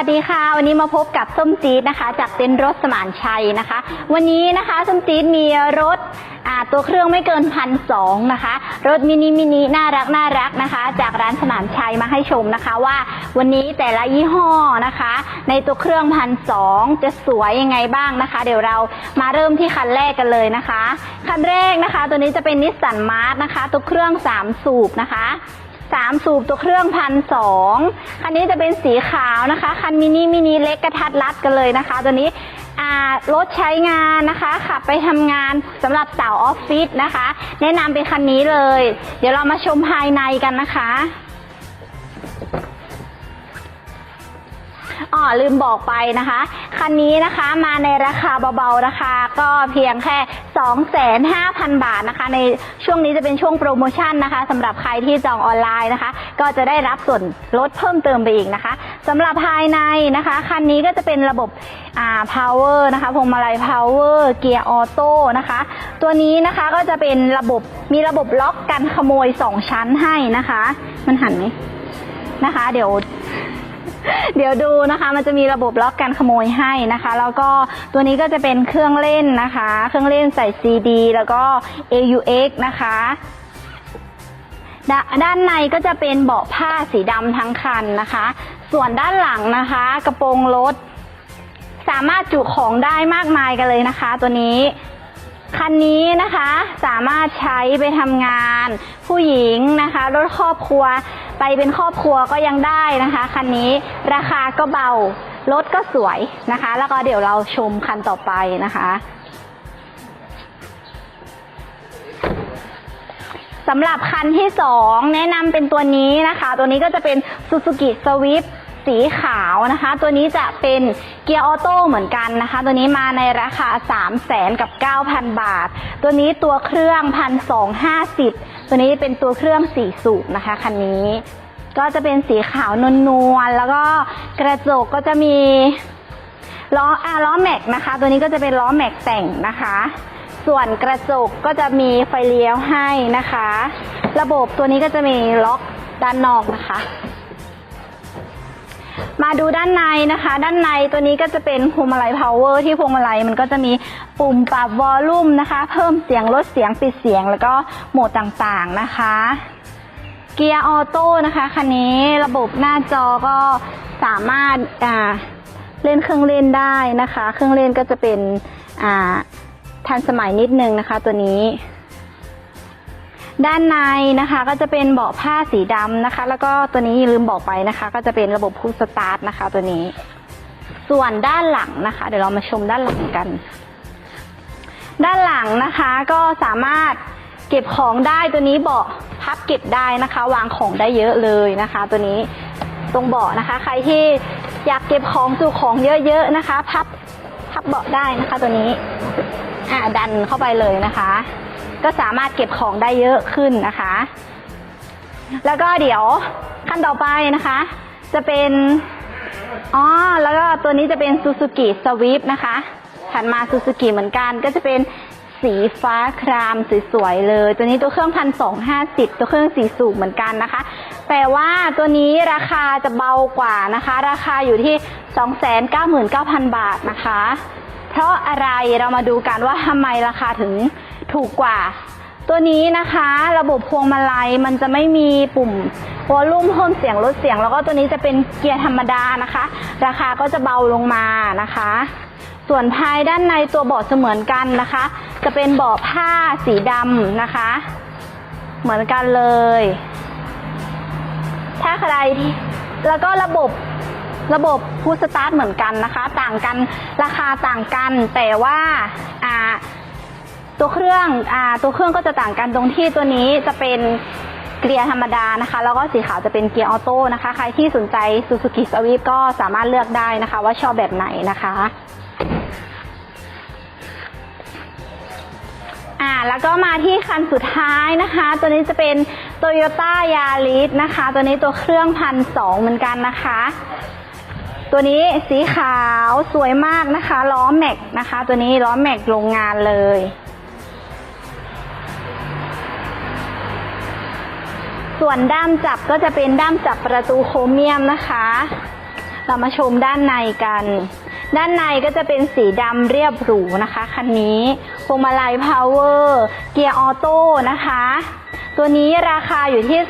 วัสดีค่ะ วันนี้มาพบกับส้มจี๊ดนะคะ จากเต็นท์รถสมานชัยนะคะ วันนี้นะคะส้มจี๊ดมีรถตัวเครื่องไม่เกินพันสองนะคะ รถมินิมินิน่ารักน่ารักนะคะ จากร้านสมานชัยมาให้ชมนะคะว่าวันนี้แต่ละยี่ห้อนะคะ ในตัวเครื่องพันสองจะสวยยังไงบ้างนะคะ เดี๋ยวเรามาเริ่มที่คันแรกกันเลยนะคะ คันแรกนะคะ ตัวนี้จะเป็นนิสสันมาร์นะคะ ตัวเครื่องสามสูบนะคะ สามสูบตัวเครื่องพันสองคันนี้จะเป็นสีขาวนะคะ คันมินิมินิเล็กกระทัดรัดกันเลยนะคะ ตัวนี้รถใช้งานนะคะ ขับไปทำงานสำหรับสาวออฟฟิศนะคะ แนะนำเป็นคันนี้เลย เดี๋ยวเรามาชมภายในกันนะคะ ลืมบอกไปนะคะ คันนี้นะคะมาในราคาเบาๆราคาก็เพียงแค่ 25,000 บาทนะคะ ในช่วงนี้จะเป็นช่วงโปรโมชั่นนะคะสำหรับใครที่จองออนไลน์นะคะ ก็จะได้รับส่วนลดเพิ่มเติมไปอีกนะคะสำหรับภายในนะคะ คันนี้ก็จะเป็นระบบอ่า power นะคะพวงมาลัย power เกียร์ออโต้นะคะ ตัวนี้นะคะก็จะเป็นระบบมีระบบล็อกกันขโมย 2 ชั้นให้นะคะ มันหันไหมนะคะ เดี๋ยว เดี๋ยวดูนะคะมันจะมีระบบล็อกการขโมยให้นะคะ แล้วก็ตัวนี้ก็จะเป็นเครื่องเล่นนะคะ เครื่องเล่นใส่ CD แล้วก็ AUX นะคะดด้านในก็จะเป็นเบาะผ้าสีดำทั้งคันนะคะ ส่วนด้านหลังนะคะ กระโปรงรถ สามารถจุของได้มากมายกันเลยนะคะ ตัวนี้คันนี้นะคะสามารถใช้ไปทำงาน ผู้หญิงนะคะ รถครอบครัว ไปเป็นครอบครัวก็ยังได้นะคะคันนี้ราคาก็เบารถก็สวยนะคะ แล้วก็เดี๋ยวเราชมคันต่อไปนะคะสำหรับคันที่สองแนะนำเป็นตัวนี้นะคะ ตัวนี้ก็จะเป็น Suzuki Swift สีขาวนะคะ ตัวนี้จะเป็นเกียร์ออโต้เหมือนกันนะคะ ตัวนี้มาในราคา 3 0 0แสนกับ 9,000 บาท ตัวนี้ตัวเครื่องพันสองห้าสิบ ตัวนี้เป็นตัวเครื่องสีสูบนะคะคันนี้ ก็จะเป็นสีขาวนวลๆแล้วก็กระจกก็จะมีล้ออ่าล้อแม็กนะคะ ตัวนี้ก็จะเป็นล้อแม็กแต่งนะคะ ส่วนกระจกก็จะมีไฟเลี้ยวให้นะคะ ระบบตัวนี้ก็จะมีล็อกด้านนอกนะคะ มาดูด้านในนะคะ ด้านในตัวนี้ก็จะเป็นพวงมาลัย power ที่พวงมาลัยมันก็จะมีปุ่มปรับวอลลุ่มนะคะ เพิ่มเสียงลดเสียงปิดเสียงแล้วก็โหมดต่างๆนะคะ เกียร์ออโต้นะคะคันนี้ระบบหน้าจอก็สามารถอ่าเล่นเครื่องเล่นได้นะคะ เครื่องเล่นก็จะเป็นอ่าทันสมัยนิดนึงนะคะตัวนี้ ด้านในนะคะก็จะเป็นเบาะผ้าสีดำนะคะ แล้วก็ตัวนี้ลืมบอกไปนะคะ ก็จะเป็นระบบพุชสตาร์ทนะคะ ตัวนี้ ส่วนด้านหลังนะคะ เดี๋ยวเรามาชมด้านหลังกัน ด้านหลังนะคะก็สามารถเก็บของได้ตัวนี้เบาะพับเก็บได้นะคะ วางของได้เยอะเลยนะคะ ตัวนี้ตรงเบาะนะคะ ใครที่อยากเก็บของจุของเยอะๆนะคะ พับพับเบาะได้นะคะ ตัวนี้ อ่าดันเข้าไปเลยนะคะ ก็สามารถเก็บของได้เยอะขึ้นนะคะ แล้วก็เดี๋ยวขั้นต่อไปนะคะ จะเป็นอ๋อแล้วก็ตัวนี้จะเป็น Suzuki Swift นะคะถัดมา Suzuki เหมือนกัน ก็จะเป็นสีฟ้าครามสวยๆเลย ตัวนี้ตัวเครื่องพันสองห้าสิบตัวเครื่องสีสูบเหมือนกันนะคะ แต่ว่าตัวนี้ราคาจะเบากว่านะคะ ราคาอยู่ที่299,000บาทนะคะ เพราะอะไรเรามาดูกันว่าทำไมราคาถึง ถูกกว่า ตัวนี้นะคะ ระบบพวงมาลัยมันจะไม่มีปุ่มวอลลุ่มเพิ่มเสียงลดเสียง แล้วก็ตัวนี้จะเป็นเกียร์ธรรมดานะคะ ราคาก็จะเบาลงมานะคะ ส่วนภายด้านในตัวเบาะเสมือนกันนะคะ จะเป็นเบาะผ้าสีดำนะคะ เหมือนกันเลย ถ้าใครที่แล้วก็ระบบระบบพูสตาร์ทเหมือนกันนะคะ ต่างกันราคาต่างกันแต่ว่าอ่า ตัวเครื่องอ่าตัวเครื่องก็จะต่างกันตรงที่ตัวนี้จะเป็นเกียร์ธรรมดานะคะ แล้วก็สีขาวจะเป็นเกียร์ออโต้นะคะ ใครที่สนใจ Suzuki Swift ก็สามารถเลือกได้นะคะ ว่าชอบแบบไหนนะคะอ่าแล้วก็มาที่คันสุดท้ายนะคะ ตัวนี้จะเป็น Toyota Yaris นะคะ ตัวนี้ตัวเครื่องพันสองเหมือนกันนะคะ ตัวนี้สีขาวสวยมากนะคะ ล้อแม็กนะคะ ตัวนี้ล้อแม็กโรงงานเลย ส่วนด้ามจับก็จะเป็นด้ามจับประตูโครเมียมนะคะ เรามาชมด้านในกัน ด้านในก็จะเป็นสีดำเรียบหรูนะคะคันนี้พวงมาลัยพาวเวอร์เกียร์ออโต้นะคะ ตัวนี้ราคาอยู่ที่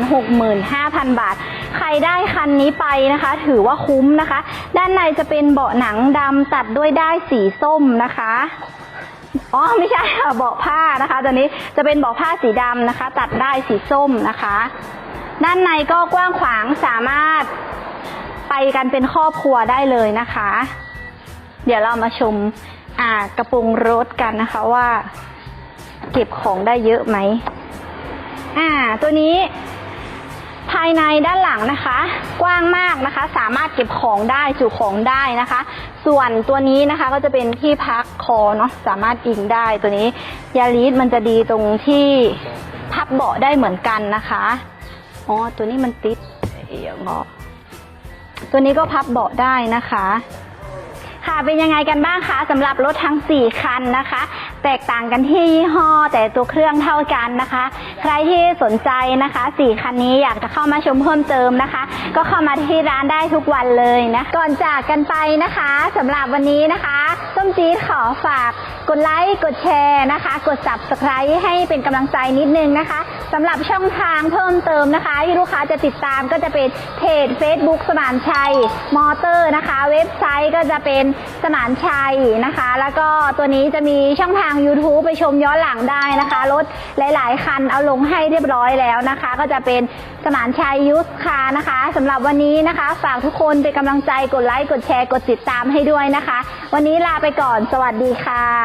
365,000 บาท ใครได้คันนี้ไปนะคะ ถือว่าคุ้มนะคะ ด้านในจะเป็นเบาะหนังดำตัดด้วยได้ายสีส้มนะคะ อ๋อไม่ใช่ค่ะเบาะผ้านะคะ ตัวนี้จะเป็นเบาะผ้าสีดำนะคะ ตัดได้สีส้มนะคะ ด้านในก็กว้างขวางสามารถไปกันเป็นครอบครัวได้เลยนะคะ เดี๋ยวเรามาชมอ่ากระโปรงรถกันนะคะว่า เก็บของได้เยอะไหมอ่า ตัวนี้ ภายในด้านหลังนะคะ กว้างมากนะคะ สามารถเก็บของได้จุของได้นะคะ ส่วนตัวนี้นะคะก็จะเป็นที่พักคอเนาะสามารถอิงได้ตัวนี้ยาริสมันจะดีตรงที่พับเบาะได้เหมือนกันนะคะอ๋อตัวนี้มันติดเอียงอตัวนี้ก็พับเบาะได้นะคะ ค่ะเป็นยังไงกันบ้างคะสำหรับรถทั้ง 4 คันนะคะ แตกต่างกันที่ยี่ห้อแต่ตัวเครื่องเท่ากันนะคะ ใครที่สนใจนะคะสี่คันนี้อยากจะเข้ามาชมเพิ่มเติมนะคะ ก็เข้ามาที่ร้านได้ทุกวันเลยนะก่อนจากกันไปนะคะสำหรับวันนี้นะคะ ส้มจี๊ดขอฝากกดไลค์ กดแชร์นะคะ กด subscribe ให้เป็นกำลังใจนิดนึงนะคะสำหรับช่องทางเพิ่มเติมนะคะ ที่ลูกค้าจะติดตามก็จะเป็นเพจ Facebook สมานชัย มอเตอร์นะคะ เว็บไซต์ก็จะเป็นสมานชัยนะคะ แล้วก็ตัวนี้จะมีช่องทาง YouTube ไปชมย้อนหลังได้นะคะรถหลาย ๆ คันเอาลงให้เรียบร้อยแล้วนะคะ ก็จะเป็นสมานชัยยุสคานะคะสำหรับวันนี้นะคะ ฝากทุกคนเป็นกำลังใจกดไลค์กดแชร์กดติดตามให้ด้วยนะคะ วันนี้ลาไปก่อน สวัสดีค่ะ